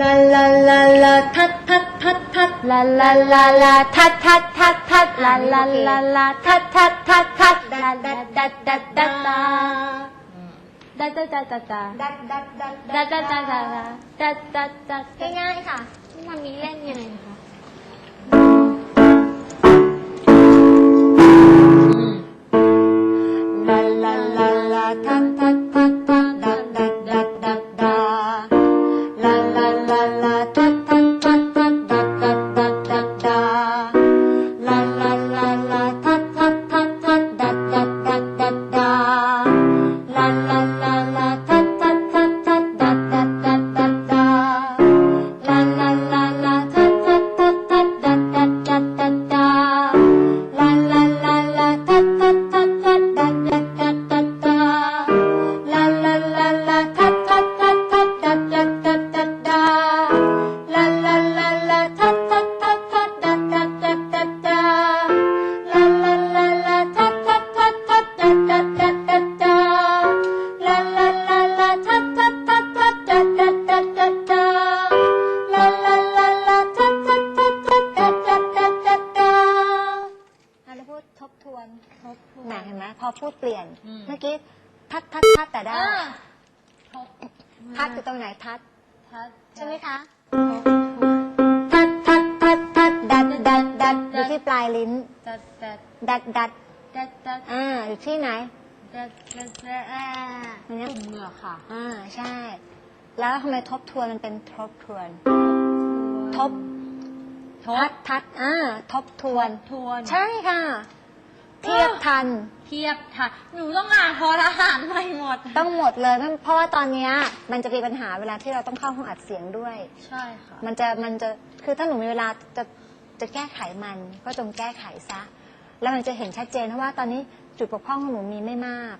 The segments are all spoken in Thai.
ลาลาลาลาทัดทัดทัดทัดลาลาลาลาทัดทัดทัดทัดลาลาลาลาทัดทัดทัดทัดลาดัดดัดดัดดัดดาดัดดัดดัดดัดดาดัดดัดดัดดัดดัดดัดดัดดัดดัดดัดง่ายๆค่ะมันมีเล่นยังไงคะ ใช่ไหมคะทัดทัดทัดทัดดัดดัดดัดอยู่ที่ปลายลิ้น ดัดดัดดัดดัดดัดดัดอ่าอยู่ที่ไหน ดัดดัดดัดอ่าอันเนี้ยเหงือกค่ะ อ่าใช่ แล้วทำไมทบทวนมันเป็นทบทวน ทบ ทัดทัดอ่าทบทวน ทวน ใช่ค่ะ เทียบทัน เทียบค่ะ หนูต้องอ่านพอทหารใหม่หมด ต้องหมดเลยเพราะว่าตอนเนี้ยมันจะมีปัญหาเวลาที่เราต้องเข้าห้องอัดเสียงด้วย ใช่ค่ะ มันจะมันจะคือถ้าหนูมีเวลาจะจะแก้ไขมันก็จงแก้ไขซะ แล้วมันจะเห็นชัดเจนเพราะว่าตอนนี้จุดบกพร่องของหนูมีไม่มาก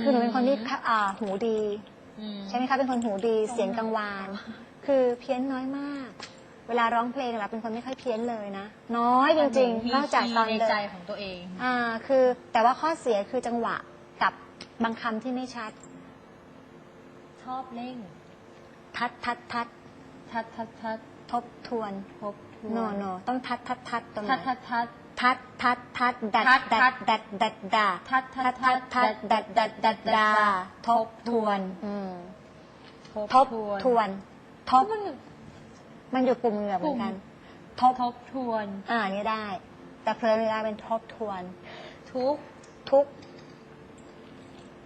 คือหนูเป็นคนที่อ่าหูดีอืมใช่ไหมคะเป็นคนหูดีเสียงกังวาน คือเพี้ยนน้อยมาก เวลาร้องเพลงเราเป็นคนไม่ค่อยเพี้ยนเลยนะ น้อยจริงๆนอกจากตอนในเดิใจนของตัวเองอ่าคือแต่ว่าข้อเสียคือจังหวะกับบางคำที่ไม่ชัด ชอบเร่ง ทัดทัดทัดทัดทัดทัดทบทวนทบทวนโนโนต้องทัดทัดทัดตรงไหนทัดทัดทัดทัดทัดทัดดัดทัดดัทัดดดัดดัดดาทัดทัดทัดทัดดัดดัดดัดดาทบทวนอืมทบทวนทบ มันมันอยู่ปุ่มเหงือกเหมือนกันทบทบทวน อ่านี่ได้ แต่เพลินเวลาเป็นทบทวนทุกทุก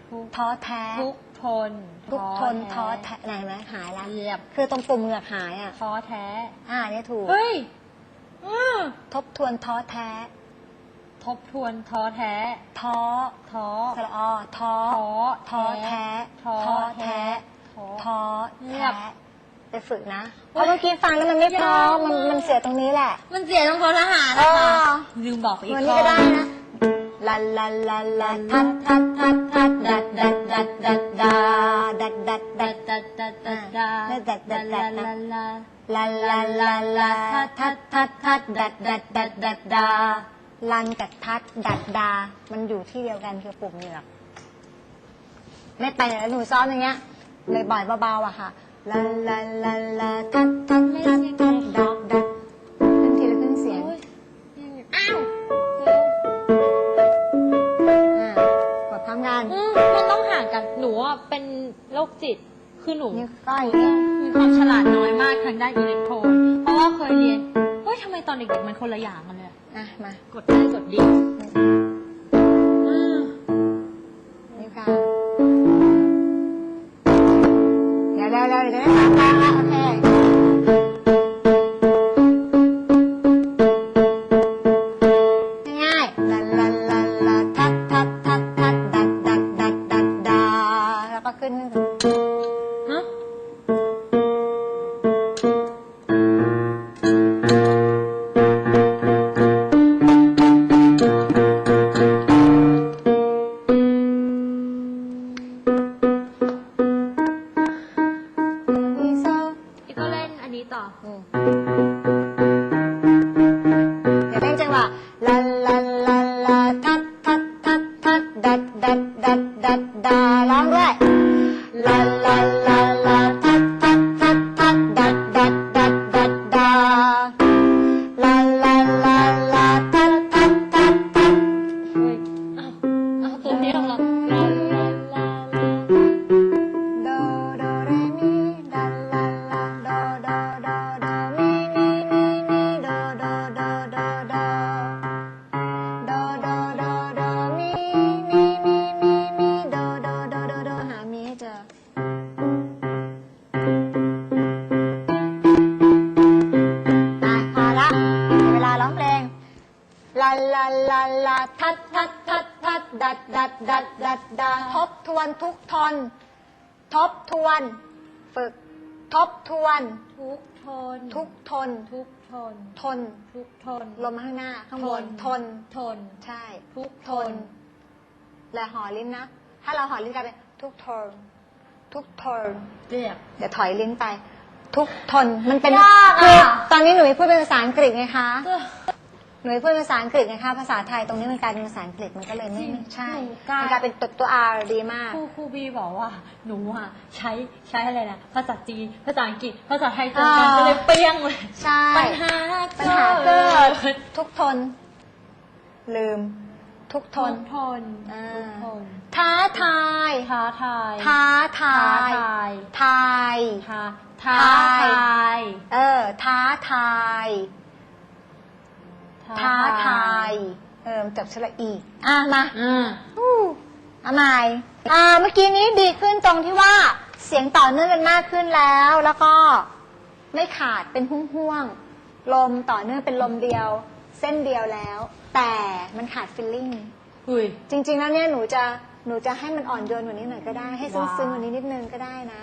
ทุกท้อแท้ ทุกทน ทุกทนท้อแท้ไหนไหมหายละเหยียบ คือตรงปุ่มเหงือกหายอะท้อแท้ อ่าเนี่ยถูก เฮ้ยอืมทบทวนท้อแท้ ทบทวนท้อแท้ ท้อ ท้อสระออท้อท้อ ท้อแท้ ท้อท้อแท้ท้อท้อเงีแท้ยบ ไปฝึกนะเพราะเมื่อกี้ฟังแล้วมันไม่เพร้อมมันยากมากมันเสียตรงนี้แหละ มันเสียตรงท้อทหารเอนะคะอลืมบอกไปอีกวันข้นี้อก็ได้นะลาลาลาลาทัดทัดทัดทัดดัดดัดดัดดัดดาดัดดัดดัดัดดดัดดัดดัดดาอ่าดัดดัดดัดดัดนะลาลาลาลาลาลาลาทัดทัดทัดดัดดัดดัดดัดดาลันกับทัดดัดดา มันอยู่ที่เดียวกันคือปุ่มเหงือกไม่ไปไหนแล้วหนูซ้อมอย่างเงี้ยเลยบ่อยเบาๆอะค่ะ ลาลาลาลาทัดทัดทัดทัดดัดดัดขึ้นทีละครึ่งเสียง อ้าวอ่ากดพร้อมกันอืมมันต้องห่างกันหนูอะเป็นโรคจิต คือหนูนิ้วก้อยมีความฉลาดน้อยมากทางด้านอิเล็กโทรนเพราะว่าเคยเรียนเฮ้ยทำไมตอนเด็กๆมันคนละอย่างกันเลยอะอะ มากดได้กดดี อื เดี๋ อั ทุกทนทบทวน ฝึก ทบทวน ทุกทน ทุกทน ทุกทน ทน ทุกทน ลมข้างหน้า ข้างบน ทน ทน ใช่ ทุกทน และหอลิ้นนะ ถ้าเราหอลิ้นกลายเป็นทุกทน ทุกทน เรียบ เดี๋ยวถอยลิ้นไป ทุกทน มันเป็นยากอะคือตอนนี้หนูพูดเป็นภาษาอังกฤษไงคะ หนูพูดภาษาอังกฤษไงคะภาษาไทยตรงนี้มันกลายเป็นภาษาอังกฤษมันก็เลยไม่ไม่ใช่หนูกลาย มันกลายเป็นตัวตัว R ดีมาก ครูครูบีบอกว่าหนูอะใช้ใช้อะไรนะภาษาจีนภาษาอังกฤษภาษาไทยตรงกันอ่า ก็เลยเปรี้ยงเลยใช่ ปัญหาปัญหาเกิดทุกทน ลืม ทุกททนนทนอ่าทุกทนท้าทาย ท้าทายท้าทาท้ายทายทาย ท้าท้าทายทาย เออ ท้าทาย ท้าทายเออจบชละอีกอะมาอืมอู้เอาใหม่อ่าเมื่อกี้นี้ดีขึ้นตรงที่ว่าเสียงต่อเนื่องกันมากขึ้นแล้ว แล้วก็ไม่ขาดเป็นห่วงๆลมต่อเนื่องเป็นลมเดียว เส้นเดียวแล้ว แต่มันขาดฟิลลิ่งอุ้ยจริงๆแล้วเนี่ยหนูจะหนูจะให้มันอ่อนโยนกว่านี้หน่อยก็ได้ให้ว้าวซึ้งๆกว่านี้นิดนึงก็ได้นะ